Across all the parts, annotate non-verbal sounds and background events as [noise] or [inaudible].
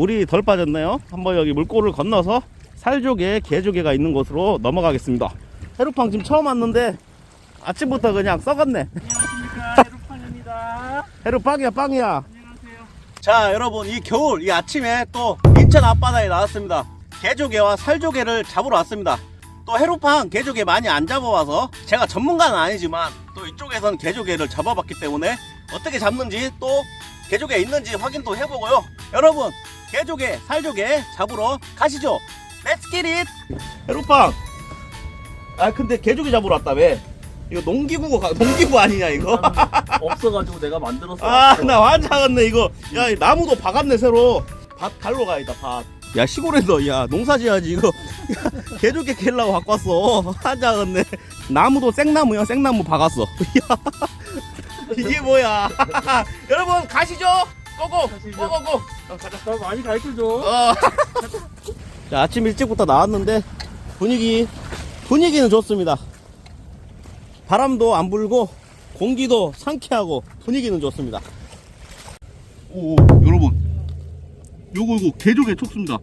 물이 덜 빠졌네요. 한번 여기 물골을 건너서 살조개, 개조개가 있는 곳으로 넘어가겠습니다. 해루팡 지금 처음 왔는데 아침부터 그냥 썩었네. 안녕하십니까 해루팡입니다. [laughs] 해루 빵이야 빵이야. 안녕하세요. 자 여러분 이 겨울 이 아침에 또 인천 앞바다에 나왔습니다. 개조개와 살조개를 잡으러 왔습니다. 또 해루팡 개조개 많이 안 잡아와서 제가 전문가는 아니지만 또 이쪽에선 개조개를 잡아봤기 때문에 어떻게 잡는지 또 개조개 있는지 확인도 해보고요. 여러분 개조개 살조개 잡으러 가시죠. Let's get it. 해루팡. 아 근데 개조개 잡으러 왔다며. 이거 농기구 [laughs] 농기구 아니냐 이거? 없어가지고 내가 만들었어. 아, 나 환장했네, 이거. 야, 이 나무도 박았네, 새로. 밭 갈러 가야겠다, 밭. 야, 시골에서, 야, 농사 지어야지, 이거. [laughs] 개조개 캘라고 갖고 왔어. 환장했네. 나무도 생나무야, 생나무 박았어. [laughs] 야, 이게 뭐야. [laughs] 여러분, 가시죠! 고고! 가시죠. 고고고! 어, 가자. 나 많이 가르쳐 줘. 어. 자, 아침 일찍부터 나왔는데, 분위기, 분위기는 좋습니다. 바람도 안 불고, 공기도 상쾌하고, 분위기는 좋습니다. 오, 여러분. 요거, 요거, 개조개 촉수입니다.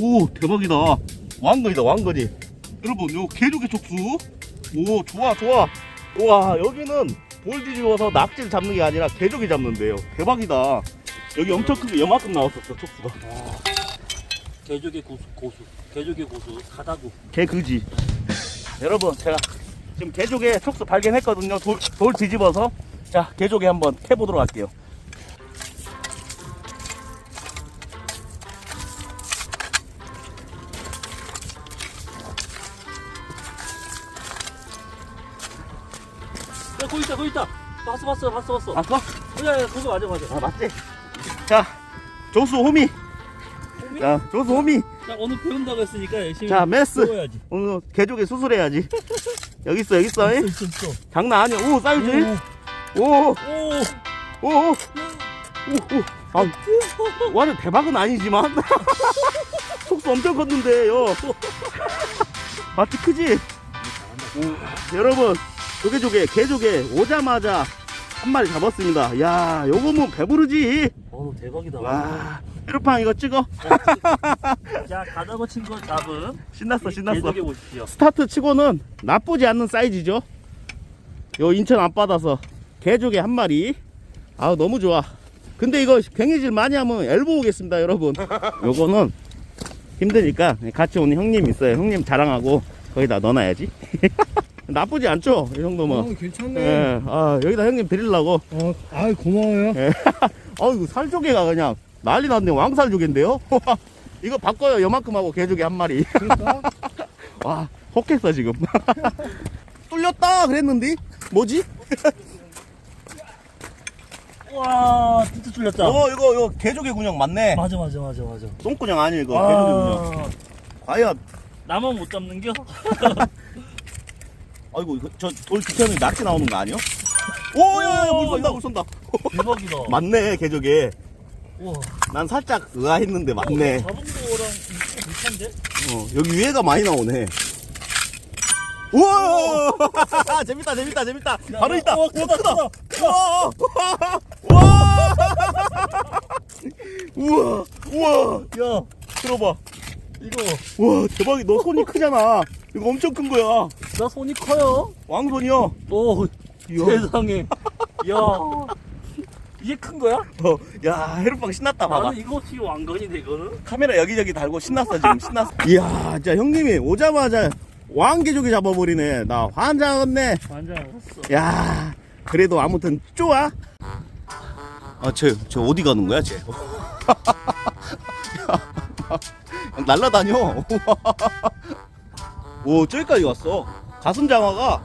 오, 대박이다. 왕건이다, 왕건이. 여러분, 요 개조개 촉수. 오, 좋아, 좋아. 와, 여기는 볼 뒤집어서 낙지를 잡는 게 아니라 개조개 잡는데요. 대박이다. 여기 엄청 크게 요만큼 나왔었어, 촉수가. 개조개 고수, 고수. 개조개 고수. 가다구. 개그지. 여러분, 제가 지금 개조개 촉수 발견했거든요. 돌, 돌 뒤집어서. 자, 개조개 한번 캐보도록 할게요. 봤어, 봤어, 봤어, 봤어. 아까? 야, 야, 그거 맞아, 맞아. 아, 맞지? 자, 조수 호미. 호미? 자, 조수 호미. 야, 오늘 배운다고 했으니까 열심히. 자, 메스. 배워야지. 오늘 개조개 수술해야지. [laughs] 여기 있어, 여기 있어. 있어, 있어, 있어. 장난 아니야. 오, 사이즈. 오, 오, 오, 오, 오, 오. 오. 아, 완전 대박은 아니지만. [laughs] 촉수 엄청 컸는데요. 맞지, 크지? 오, 여러분, 조개조개, 개조개 오자마자 한 마리 잡았습니다. 야, 요거 뭐 배부르지? 어, 대박이다. 와, 헤르팡 이거 찍어. [laughs] 자, 가다고 친걸 잡은. 신났어, 신났어. 개조개 보십시오. 스타트 치고는 나쁘지 않는 사이즈죠. 요 인천 앞바다서 개조개 한 마리. 아 너무 좋아. 근데 이거 괭이질 많이 하면 엘보 오겠습니다, 여러분. [laughs] 요거는 힘드니까 같이 오는 형님 있어요. 형님 자랑하고 거기다 넣어놔야지. [laughs] 나쁘지 않죠? 이 정도면. 어, 괜찮네. 예, 아, 여기다 형님 드리려고. 어, 아, 고마워요. [laughs] 아이고, 살조개가 그냥 난리 났네. 왕살조개인데요? [laughs] 이거 바꿔요. 요만큼 하고 개조개 한 마리. 그러니까 [laughs] 와, 혹했어, 지금. 뚫렸다! 그랬는데? 뭐지? 와, 진짜 뚫렸다. 어, 이거, 이거 개조개 군형 맞네. 맞아, 맞아, 맞아, 맞아. 똥군형 아니에요, 이거. 개조개 군형. 아, 과연, 나만 못 잡는 겨? 아이고, 이거 저돌 뒤편에 낙지 나오는 거 아니요? 오, 야, 야, 물 쏜다, 물 쏜다. 대박이다. [laughs] 맞네, 개조개. 우와. 난 살짝 의아했는데 맞네. 잡은 거랑 좀 비슷한데? 어, 여기 위에가 많이 나오네. 우와! [laughs] 재밌다, 재밌다, 재밌다. 바로 있다. 어, 오, 크다, 크다. 크다. 우와! 우와! 우와! [laughs] 우와! 야, 들어봐. 이거, 우와, 대박이. 너 손이 크잖아. 이거 엄청 큰 거야. 나 손이 커요. 왕손이야. 오, 이야. 세상에. 야 [laughs] 이게 큰 거야? 어, 야, 헤르빵 신났다, 봐봐. 나는 이거 지금 왕건이네, 이거는. 카메라 여기저기 달고 신났어, 지금. 신났어. 이야, 진짜 형님이 오자마자 왕개조개 잡아버리네. 나 환장했네. 완전 알았어. 야, 그래도 아무튼 좋아. 아, 쟤, 쟤 어디 가는 거야, 쟤? [laughs] 날라다녀. [laughs] 오, 저기까지 왔어. 가슴 장화가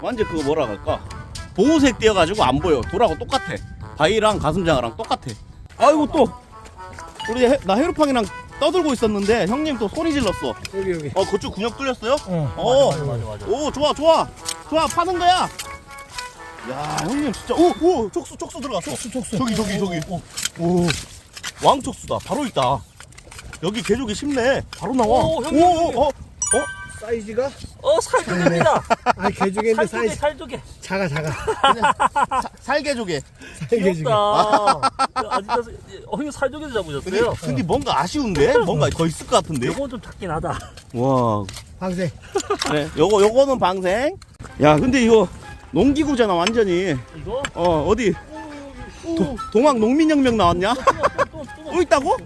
완전 그거 뭐라 할까? 보호색 띄어가지고 안 보여. 돌하고 똑같아. 바위랑 가슴 장화랑 똑같아. 아이고 또 우리 해- 나 헤르팡이랑 떠들고 있었는데 형님 또 소리 질렀어. 여기 여기. 어, 그쪽 군역 뚫렸어요? 어. 어, 맞아, 맞아, 맞아. 오 좋아 좋아 좋아 파는 거야 야 형님 진짜 오 오 촉수 촉수 들어갔어 촉수 촉수. 저기 저기 저기 오, 오 왕촉수다 바로 있다 여기 개조개 쉽네 바로 나와 오, 형님, 오, 형님. 어, 어 사이즈가 어, 살조개입니다. 아니 개조개인데 살조개, 사이즈 살조개. 작아 작아. 사- 살개조개 개조개. 귀엽다. 야, 아, 진짜 어, 이거 살조개도 잡으셨어요? 근데 뭔가 아쉬운데? 뭔가 더 있을 것 같은데? 요건 좀 작긴 하다. 와, 방생. 네, 요거, 요거는 방생. 야, 근데 이거 농기구잖아, 완전히. 이거? 어, 어디? 도, 동학 농민혁명 나왔냐? 또, 또, 또. 또 있다고?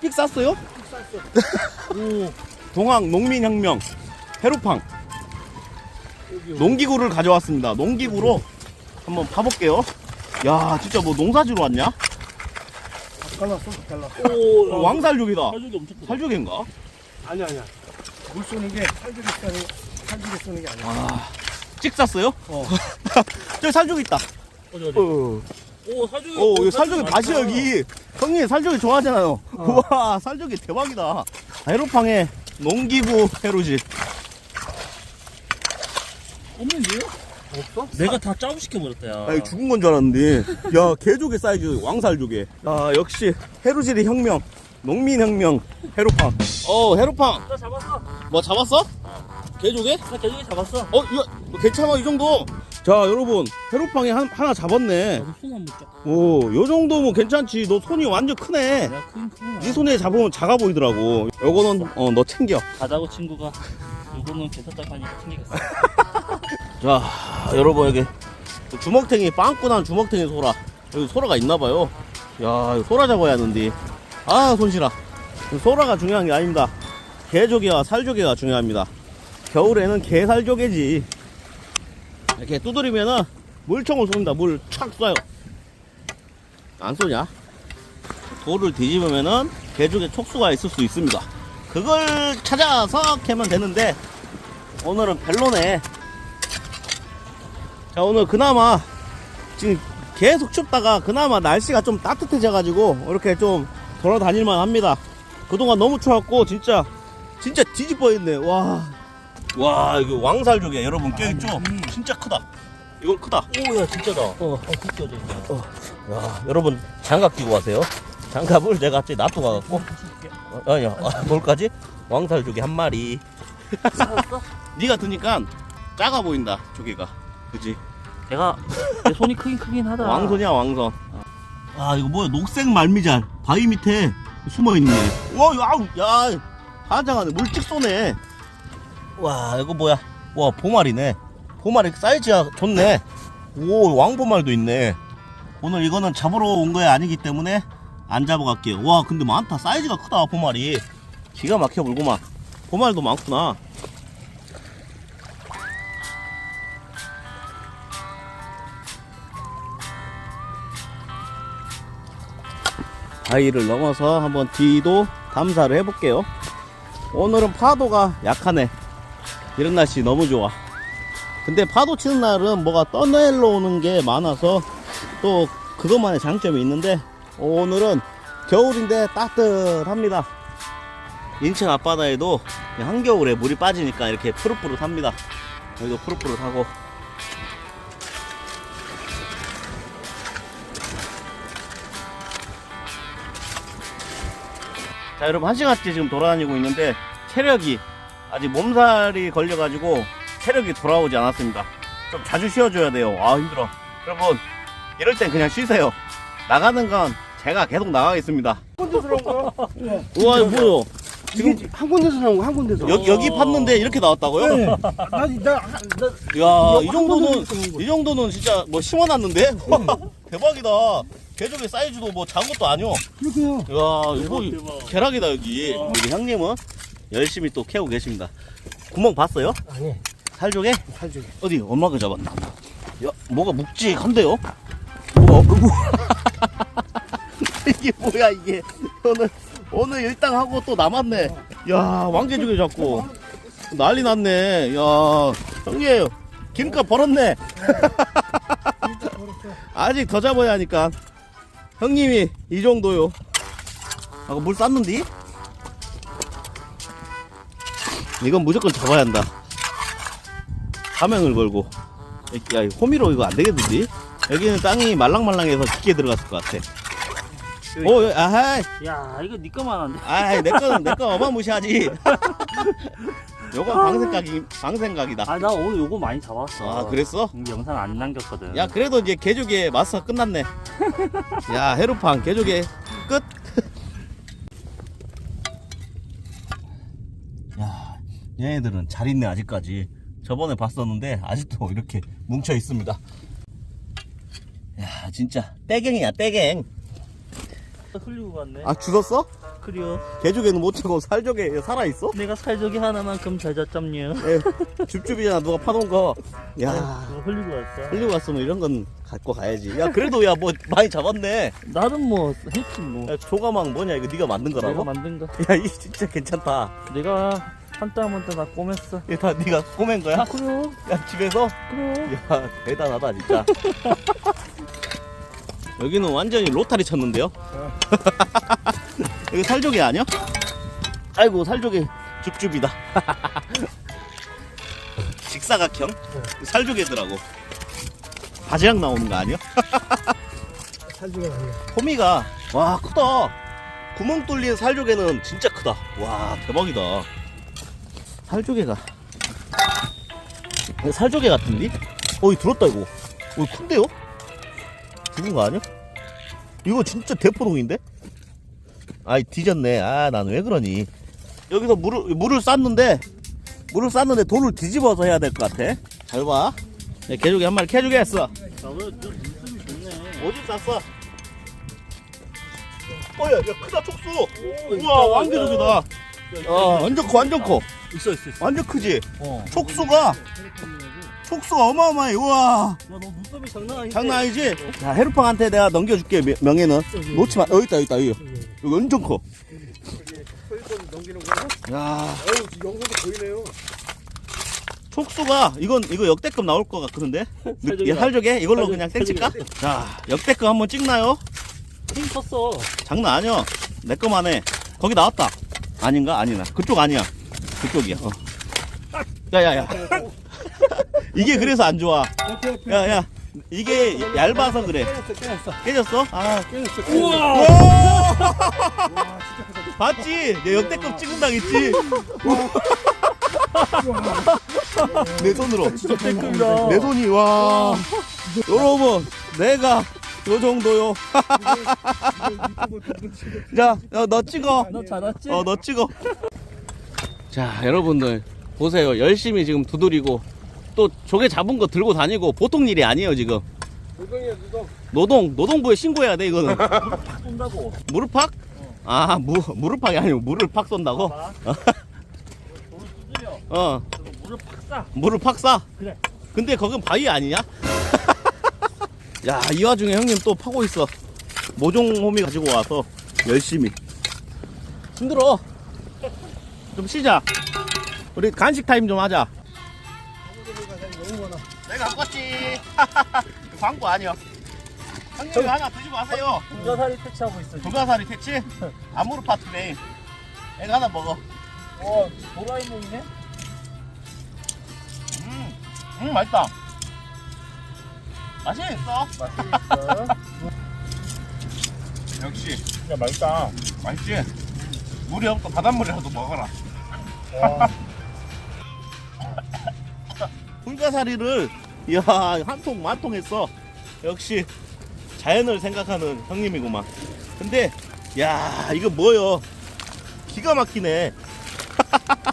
삑 쌌어요? 오, 동학 농민혁명 해루팡 농기구를 가져왔습니다. 농기구로 한번 파볼게요. 야, 진짜 뭐 농사지로 왔냐? 잘랐어, 잘라. 오, 야, 왕살족이다. 살조개 엄청 크다. 살족인가? 아니야, 아니야. 물 쏘는 게 살조개 쏘는, 살조개 쏘는 게 아니야. 아, 찍 쌌어요? 어. [laughs] 저기 살족 있다. 어디, 어디? 어, 오, 살조개. 어, 오, 살족이 많다. 밭이 여기. 형님 살족이 좋아하잖아요. 우와, 살족이 대박이다. 해루팡의 농기구 해루질. 없는데요? 없어? 내가 다 짜부시켜 버렸다, 야. 아니 죽은 건 줄 알았는데 야 개조개 사이즈 왕살조개 아 역시 해루질의 혁명 농민혁명 해루팡 어 해루팡 나 잡았어. 뭐 잡았어? 개조개? 나 개조개 잡았어. 어 이거 괜찮아 이 정도 자 여러분 해루팡이 한, 하나 잡았네. 나도 손 한번 쫙. 오요 정도면 괜찮지. 너 손이 완전 크네. 내가 큰. 네 손에 잡으면 작아 보이더라고. 요거는 어 너 챙겨. 가자고 친구가. 요거는 괜찮다고 하니까 챙기겠어. [laughs] 자 여러분 여기 주먹탱이 빵꾸난 주먹탱이 소라. 여기 소라가 있나봐요. 야 이거 소라 잡아야 하는데. 아 손실아. 소라가 중요한 게 아닙니다. 개조개와 살조개가 중요합니다. 겨울에는 개살조개지 이렇게 두드리면은 물총을 쏩니다. 물 촥 쏴요. 안 쏘냐? 돌을 뒤집으면은 개조개 촉수가 있을 수 있습니다. 그걸 찾아서 캐면 되는데 오늘은 별로네. 자 오늘 그나마 지금 계속 춥다가 그나마 날씨가 좀 따뜻해져가지고 이렇게 좀 돌아다닐만 합니다. 그동안 너무 추웠고 진짜 진짜 뒤집어 있네. 와. 와 이거 왕살조개 여러분 껴있죠? 진짜 크다 이건 크다 오, 야, 진짜다. 어. 어, 벗겨져, 이제. 야 여러분 장갑 끼고 가세요 장갑을 내가 갑자기 놔둬 가갖고 어, 아니야 아, 뭘까지? 왕살조개 한 마리? 네가 [laughs] 드니까 작아 보인다 조개가 그지? 내가, 내 손이 크긴 크긴 하다. 왕손이야 왕손 아 이거 뭐야 녹색 말미잘 바위 밑에 숨어있네 와 야우 야 한장하네 물찍 쏘네 와 이거 뭐야? 와 보말이네. 보말이 사이즈가 좋네. 오 왕보말도 있네. 오늘 이거는 잡으러 온 거야? 아니기 때문에 안 잡아갈게요. 와 근데 많다. 사이즈가 크다 보말이. 기가 막혀 물고만 보말도 많구나. 바위를 넘어서 한번 뒤도 감사를 해볼게요. 오늘은 파도가 약하네. 이런 날씨 너무 좋아. 근데 파도 치는 날은 뭐가 떠내려 오는 게 많아서 또 그것만의 장점이 있는데 오늘은 겨울인데 따뜻합니다. 인천 앞바다에도 한겨울에 물이 빠지니까 이렇게 푸릇푸릇합니다. 여기도 푸릇푸릇하고 자 여러분 한 시간째 지금 돌아다니고 있는데 체력이 아직 몸살이 걸려가지고 체력이 돌아오지 않았습니다 좀 자주 쉬어줘야 돼요 아 힘들어 여러분 이럴 땐 그냥 쉬세요 나가는 건 제가 계속 나가겠습니다 한 군데서 나온 거야? 우와 이거 뭐요 지금 한 군데서 나온 거야, 한 군데서. 여, 여기 팠는데 이렇게 나왔다고요? 네. 나, 나, 나, 나, 이야 이한 정도는. 이 정도는 진짜 뭐 심어놨는데 [laughs] 대박이다 개조개 사이즈도 뭐 작은 것도 아니오 그렇게요. 야 이거 대박, 대박. 계락이다 여기 와. 우리 형님은 열심히 또 캐고 계십니다 구멍 봤어요? 아니, 살조개? 살조개. 어디 엄마가 잡았나? 야 뭐가 묵직한데요? 뭐가 [laughs] 이게 뭐야 이게 오늘 오늘 일당 하고 또 남았네 야 왕개조개 잡고 난리 났네 야 형님 기름값 벌었네 [laughs] 아직 더 잡아야 하니까 형님이 이 정도요 아, 물 쌌는디? 이건 무조건 잡아야 한다 사명을 걸고 야 호미로 이거 안 되겠는데 여기는 땅이 말랑말랑해서 깊게 들어갔을 것 같아 오 여- 아하이 야, 이거 니 거만 한데. 아이 내 거는 내거 어마무시하지 [laughs] 요건 방생각이 방생각이다. 아 나 오늘 요거 많이 잡았어. 아 그랬어? 음, 영상 안 남겼거든. 야 그래도 이제 개조개 마스터 끝났네. [laughs] 야 해루팡 개조개 끝. 얘네들은 잘 있네 아직까지. 저번에 봤었는데 아직도 [laughs] 이렇게 뭉쳐 있습니다. 야 진짜 떼갱이야 떼갱. 흘리고 갔네. 아 죽었어? 그래요. 개조개는 못 차고 살조개 살아 있어? 내가 살저기 하나만큼 잘 잤잡냐. 예, 줍줍이잖아 누가 파놓은 거. 야 그거 흘리고 왔어. 흘리고 왔으면 이런 건 갖고 가야지. 야 그래도 야 뭐 많이 잡았네. 나는 뭐 했지 뭐. 야, 조가망 뭐냐 이거 네가 만든 내가 거라고? 만든 거. 야이 진짜 괜찮다. 내가 한땀 한땀 다 꼬맸어. 이거 다 네가 꼬맨 거야? 아 그래요? 야 집에서? 그래요? 야 대단하다 진짜. [laughs] 여기는 완전히 로타리 쳤는데요? [laughs] 이거 살조개 아니야? 아이고 살조개 줍줍이다. [laughs] 직사각형 살조개더라고. 바지락 나오는 거 아니야? 살주가 아니야. 호미가 와 크다 구멍 뚫린 살조개는 진짜 크다 와 대박이다 살조개가 살조개 같은데? 어이 들었다 이거 어이 큰데요? 죽은 거 아니야? 이거 진짜 대포동인데? 아이 뒤졌네 아 난 왜 그러니 여기서 물을 물을 쌌는데 물을 쌌는데 돌을 뒤집어서 해야 될 것 같아 잘봐 개조개 한 마리 캐주게 했어. 오줌 쌌어. 어야, 야 크다 촉수. 우와 있다. 크다. 아 완전 커, 완전 커. 있어 있어 있어. 완전 크지. 어. 촉수가 촉수가 어마어마해. 우와 야너 눈썹이 장난 아닌데. 장난 아니지? 야 해루팡한테 내가 넘겨줄게 명- 명예는. 놓지 마. 여기 있다, 여기 있다, 여기. 여기 완전 커. 소유권 넘기는 거야? 야 어우, 영상도 보이네요. 촉수가 이건 이거 역대급 나올 것 같은데. 살조개. 살조개 이걸로 살조개, 그냥 땡칠까? 자 역대급 한번 찍나요? 힘 컸어. 장난 아니야. 내 거만 해. 거기 나왔다. 아닌가? 아니나. 그쪽 아니야. 그쪽이야. 어. 야야야. 이게 그래서 안 좋아. 야야. 이게 얇아서 그래. 깨졌어, 깨졌어. 깨졌어? 아. 깨졌어, 깨졌어. 우와. 와, 진짜 크다. 봤지? 내 역대급 찍은 당 있지? 내 손으로. 크다. 내 손이 와. 여러분, 내가 요 정도요. [laughs] 자, 야, 너 찍어. 너 잘했지? 어, 너 찍어. 자, 여러분들 보세요. 열심히 지금 두드리고 또 조개 잡은 거 들고 다니고 보통 일이 아니에요 지금. 노동이야, 노동. 노동 노동부에 신고해야 돼 이거는. [laughs] 팍 쏜다고. 무릎팍? 아, 무 무릎팍이 아니고 물을 팍 쏜다고? 두드려. 어, 그리고 물을 팍 쏴. 물을 팍 쏴. 그래. 근데 거긴 바위 아니냐? [laughs] 야, 이 와중에 형님 또 파고 있어. 모종 호미 가지고 와서 열심히. 힘들어. 좀 쉬자. 우리 간식 타임 좀 하자. 내가 갖고 왔지. [laughs] 광고 아니야. 형님 이거 하나 드시고 가세요. 불가사리 퇴치하고 있어. 지금. 조가사리 퇴치? 아무르 파트네. 내가 하나 먹어. 어, 도라이몽이네? 음, 음 맛있다. 맛이 있어. 맛있어. [laughs] 역시 진짜 맛있다. 맛있지. 물이 없고 바닷물이라도 먹어라. [laughs] 와. 불가사리를 이야 한통 만통 했어. 역시 자연을 생각하는 형님이구만. 근데 야 이거 뭐요? 기가 막히네. [laughs]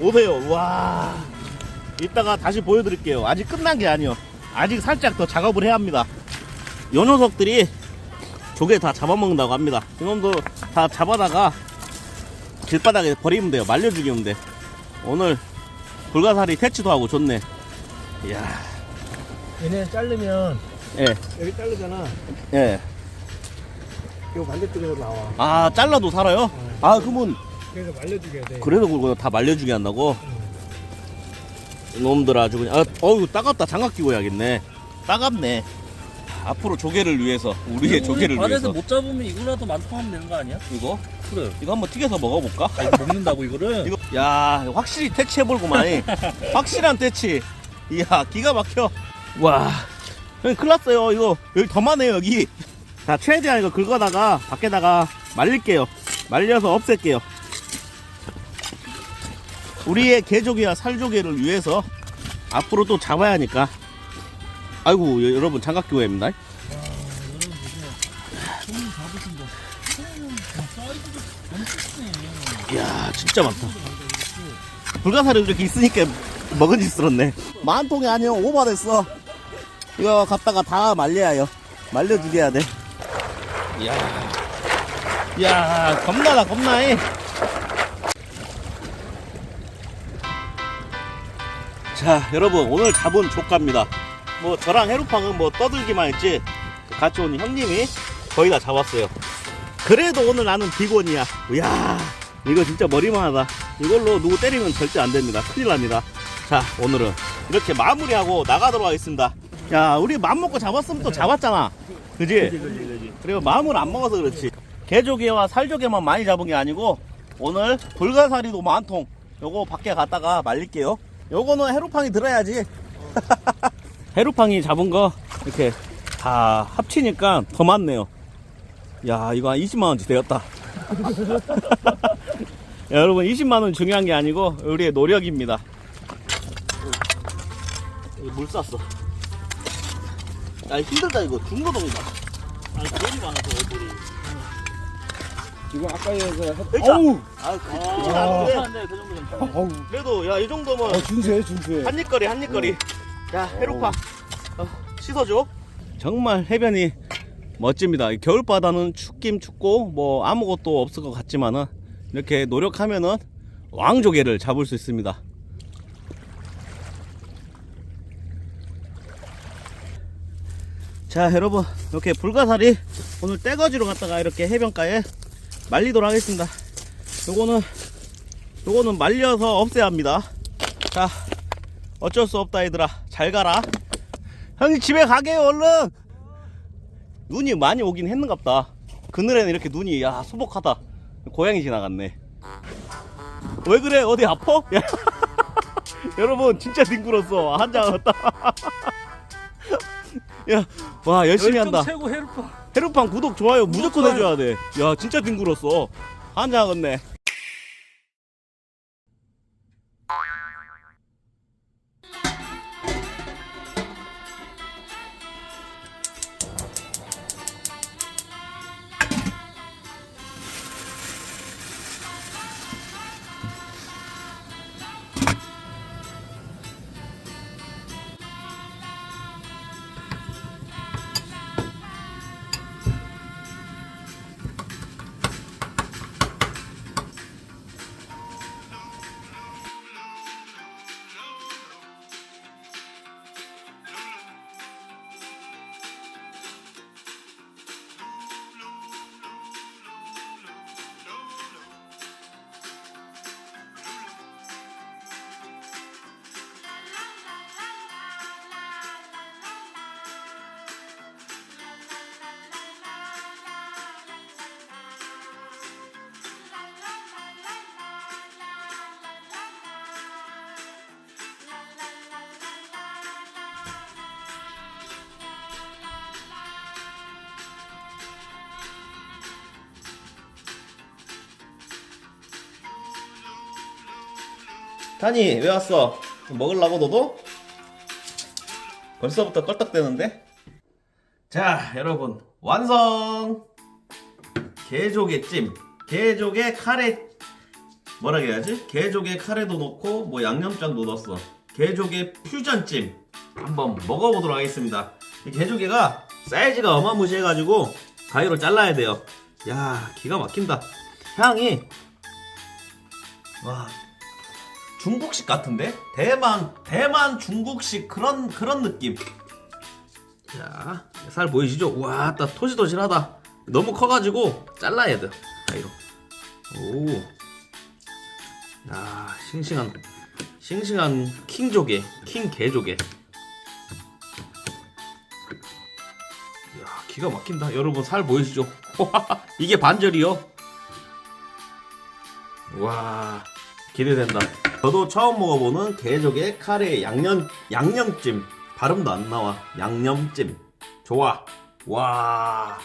오세요. 와. 이따가 다시 보여드릴게요. 아직 끝난 게 아니요. 아직 살짝 더 작업을 해야 합니다. 요 녀석들이 조개 다 잡아먹는다고 합니다. 이놈도 다 잡아다가 길바닥에 버리면 돼요. 말려 죽이면 돼. 오늘 불가사리 퇴치도 하고 좋네. 이야, 얘네 자르면 예, 여기 자르잖아. 예. 이거 반대쪽에서 나와. 아, 잘라도 살아요? 아, 그러면 그래서 말려주게 돼. 그래도 그거 다 말려주게 한다고? 이놈들 아주 그냥, 아, 어우, 따갑다. 장갑 끼고 해야겠네. 따갑네. 앞으로 조개를 위해서, 우리의 조개를 바다에서 위해서. 못 잡으면 이거라도 만통하면 되는 거 아니야? 이거? 그래. 이거 한번 튀겨서 먹어볼까? 아, 이거 먹는다고 이거를? 이거, 야, 확실히 퇴치해볼구만. [laughs] 확실한 퇴치. 이야, 기가 막혀. 와, 형님 큰일 났어요. 이거, 여기 더 많아요, 여기. 자, 최대한 이거 긁어다가, 밖에다가 말릴게요. 말려서 없앨게요. 우리의 개조개와 살조개를 위해서 앞으로 또 잡아야 하니까 아이고 여- 여러분 장갑교회입니다. 이야 진짜 많다. 불가사리 이렇게 있으니까 먹은짓스럽네. 만 통이 아니요 오버됐어. 이거 갖다가 다 말려야 해요. 말려주게 돼. 이야 이야 겁나다 겁나해 자 여러분 오늘 잡은 조가입니다 뭐 저랑 해루팡은 뭐 떠들기만 했지 같이 온 형님이 거의 다 잡았어요. 그래도 오늘 나는 비건이야. 이야 이거 진짜 머리만하다. 이걸로 누구 때리면 절대 안 됩니다. 큰일 납니다. 자 오늘은 이렇게 마무리하고 나가도록 하겠습니다. 야 우리 맘 먹고 잡았으면 또 잡았잖아. 그지? 그리고 마음을 안 먹어서 그렇지. 개조개와 살조개만 많이 잡은 게 아니고 오늘 불가사리도 만통. 요거 밖에 갔다가 말릴게요. 요거는 해루팡이 들어야지 해루팡이 잡은 거 이렇게 다 합치니까 더 많네요. 야 이거 한 20만원치 되었다. [laughs] 야, 여러분 20만원 중요한 게 아니고 우리의 노력입니다. 물 쌌어. 야 힘들다 이거. 중노동이다. 아니 돈이 많아서 얼굴이. 이거 아까 그 일자. 어우! 아 그, 아, 그건 안 돼. 괜찮은데 그 정도 괜찮아. 어우. 그래도 야이 정도면 어, 준수해 준수해. 한입거리 한입거리 자 해루파. 어, 씻어줘. 정말 해변이 멋집니다. 이 겨울 바다는 춥긴 춥고 뭐 아무것도 없을 것 같지만은 이렇게 노력하면은 왕조개를 잡을 수 있습니다. 자 여러분 이렇게 불가사리 오늘 떼거지로 갔다가 이렇게 해변가에 말리도록 하겠습니다. 요거는 요거는 말려서 없애야 합니다. 자 어쩔 수 없다 얘들아. 잘 가라. 형님 집에 가게요 얼른. 눈이 많이 오긴 했는갑다. 그늘에는 이렇게 눈이 야 수복하다. 고양이 지나갔네. 왜 그래? 어디? 야, [laughs] 여러분 진짜 뒹굴었어. 한장 왔다. [laughs] 야와 열심히 한다. 최고 헬퍼. 헤루팡 구독 좋아요 무조건 해줘야 돼야 진짜 뒹굴었어. 한장 왔네 다니 왜 왔어? 먹으려고 너도? 벌써부터 껄떡대는데? 자 여러분 완성! 개조개 찜 개조개 카레 뭐라 해야지? 개조개 카레도 넣고 뭐 양념장도 넣었어 개조개 퓨전찜 한번 먹어보도록 하겠습니다 이 개조개가 사이즈가 어마무시해가지고 가위로 잘라야 돼요 야 기가 막힌다 향이 와 중국식 같은데? 대만, 대만 중국식 그런, 그런 느낌. 자, 살 보이시죠? 와, 딱 토실토실하다. 너무 커가지고 잘라야 돼. 가위로. 오. 야, 싱싱한, 싱싱한 킹조개, 킹 개조개. 이야, 기가 막힌다. 여러분 살 보이시죠? [laughs] 이게 반절이요. 와, 기대된다. 저도 처음 먹어보는 개조개 카레 양념 양념찜. 발음도 안 나와. 양념찜. 좋아. 와.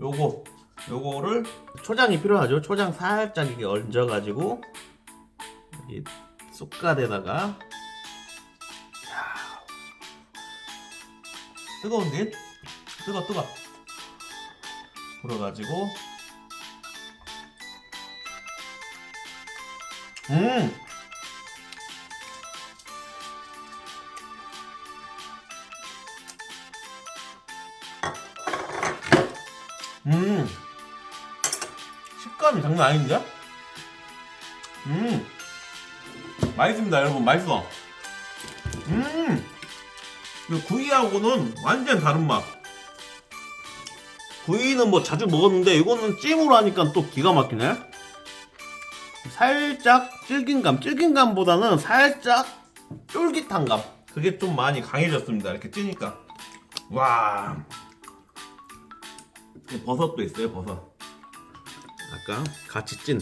요거 요거를 초장이 필요하죠. 초장 살짝 이게 얹어가지고 이 쑥갓에다가. 야. 뜨거운데? 뜨거 뜨거. 불어가지고. 음 음. 식감이 장난 아닌데? 음. 맛있습니다, 여러분. 맛있어. 음. 이 구이하고는 완전 다른 맛. 구이는 뭐 자주 먹었는데 이거는 찜으로 하니까 또 기가 막히네. 살짝 질긴감, 질긴감보다는 살짝 쫄깃한 감. 그게 좀 많이 강해졌습니다. 이렇게 찌니까. 와. 버섯도 있어요, 버섯. 아까 같이 찐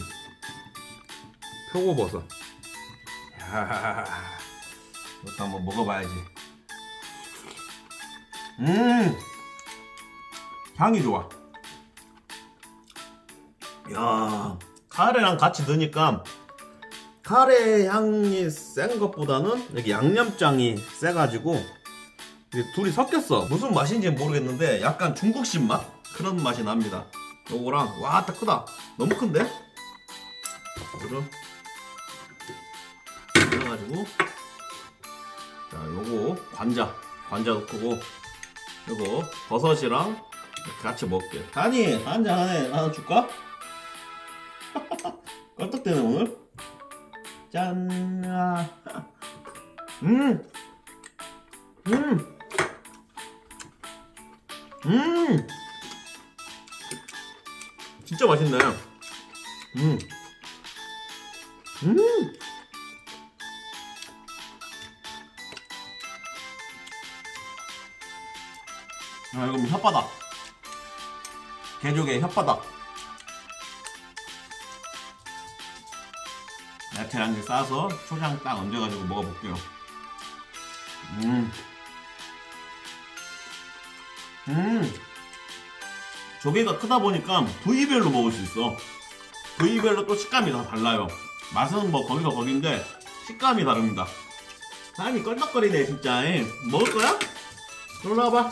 표고버섯. 야, 이것도 한번 먹어봐야지. 음, 향이 좋아. 야, 카레랑 같이 넣으니까 카레 향이 센 것보다는 여기 양념장이 세가지고 둘이 섞였어. 무슨 맛인지 모르겠는데 약간 중국식 맛 그런 맛이 납니다. 요거랑 와, 딱 크다. 너무 큰데? 그래서 그래가지고 자, 요거 관자, 관자 넣고 요거 버섯이랑 같이 먹을게요. 다니 한잔 하네. 하나 줄까? [laughs] 껄떡대네 오늘. 짠. 아. 음. 음. 음. 진짜 맛있네. 음. 음. 아, 이거 뭐 혓바닥. 개족의 혓바닥. 야채 한개 싸서 초장 딱 얹어가지고 먹어볼게요. 음. 음. 조개가 크다 보니까 부위별로 먹을 수 있어. 부위별로 또 식감이 다 달라요. 맛은 뭐 거기서 거긴데 식감이 다릅니다. 아니 껄떡거리네 진짜. 에. 먹을 거야? 올라와봐.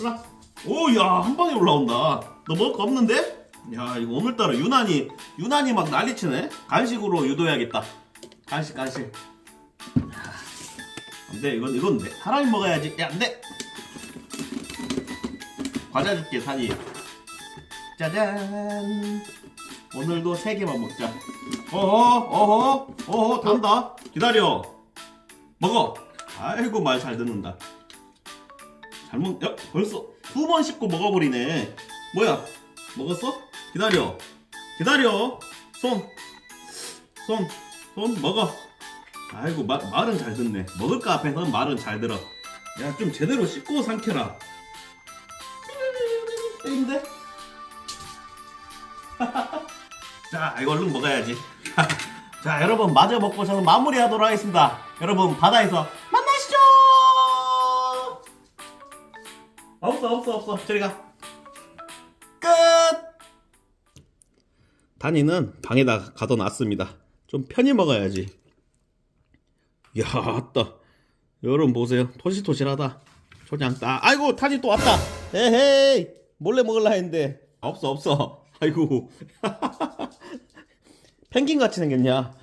올라. 오야 한 방에 올라온다. 너 먹을 거 없는데? 야 이거 오늘따라 유난히 유난히 막 난리치네. 간식으로 유도해야겠다. 간식 간식. 안돼 이건 이건 내- 사람이 먹어야지. 야 안돼. 과자 줄게 산이. 짜잔. 오늘도 세 개만 먹자. 어허, 어허, 어허, 단다. 기다려. 먹어. 아이고, 말 잘 듣는다. 잘못, 야, 벌써 두 번 씹고 먹어버리네. 뭐야? 먹었어? 기다려. 기다려. 손. 손. 손, 먹어. 아이고, 마, 말은 잘 듣네. 먹을까 앞에서는 말은 잘 들어. 야, 좀 제대로 씹고 삼켜라. 때린데? [laughs] 자, 이거 얼른 먹어야지. [laughs] 자, 여러분, 마저 먹고 저는 마무리하도록 하겠습니다. 여러분, 바다에서 만나시죠! 없어, 없어, 없어. 저리 가. 끝! 단이는 방에다 가둬놨습니다. 좀 편히 먹어야지. 이야, 아따. 여러분 보세요. 토실토실하다. 초장 딱. 아이고, 탄이 또 왔다. 에헤이. 몰래 먹을라 했는데. 없어, 없어. 아이고. [laughs] 펭귄 같이 생겼냐?